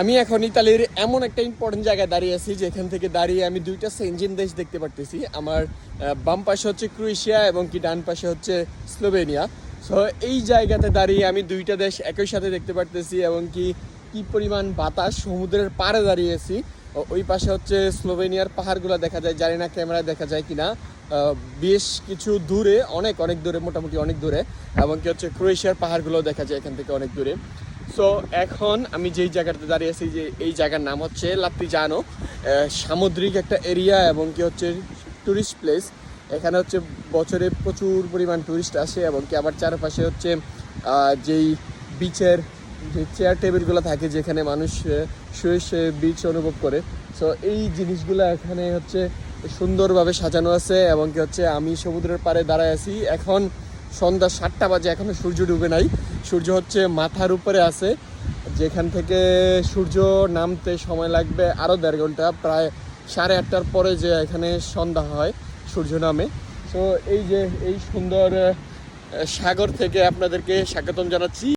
আমি এখন ইতালির এমন একটা ইম্পর্টেন্ট জায়গায় দাঁড়িয়ে আছি, যেখান থেকে দাঁড়িয়ে আমি দুইটা সেঞ্জিন দেশ দেখতে পারতেছি। আমার বাম পাশে হচ্ছে ক্রোয়েশিয়া এবং কি ডান পাশে হচ্ছে স্লোভেনিয়া। সো এই জায়গাতে দাঁড়িয়ে আমি দুইটা দেশ একই সাথে দেখতে পারতেছি এবং কি কি পরিমাণ বাতাস সমুদ্রের পাড়ে দাঁড়িয়েছি ওই পাশে হচ্ছে স্লোভেনিয়ার পাহাড়গুলো দেখা যায়, জানি না ক্যামেরায় দেখা যায় কিনা। বেশ কিছু দূরে, অনেক অনেক দূরে, মোটামুটি অনেক দূরে। এবং কি হচ্ছে, ক্রোয়েশিয়ার পাহাড়গুলো দেখা যায় এখান থেকে অনেক দূরে। সো এখন আমি যেই জায়গাটাতে দাঁড়িয়ে আছি, যে এই জায়গার নাম হচ্ছে লাত্তিজানো সামুদ্রিক একটা এরিয়া এবং কি হচ্ছে টুরিস্ট প্লেস এখানে হচ্ছে বছরে প্রচুর পরিমাণ টুরিস্ট আসে এবং কি আবার চারপাশে হচ্ছে যেই বিচের যে চেয়ার টেবিলগুলো থাকে, যেখানে মানুষ শুয়ে শুয়ে বিচ অনুভব করে। সো এই জিনিসগুলো এখানে হচ্ছে সুন্দরভাবে সাজানো আছে এবং কি হচ্ছে আমি সমুদ্রের পাড়ে দাঁড়ায় আছি। এখন সন্ধ্যা সাতটা বাজে, এখনও সূর্য ডুবে নাই। সূর্য হচ্ছে মাথার উপরে আছে। যেখান থেকে সূর্য নামতে সময় লাগবে আরও দেড় ঘণ্টা, প্রায় সাড়ে আটটার পরে যে এখানে সন্ধ্যা হয়, সূর্য নামে। তো এই যে এই সুন্দর সাগর থেকে আপনাদেরকে স্বাগতম জানাচ্ছি।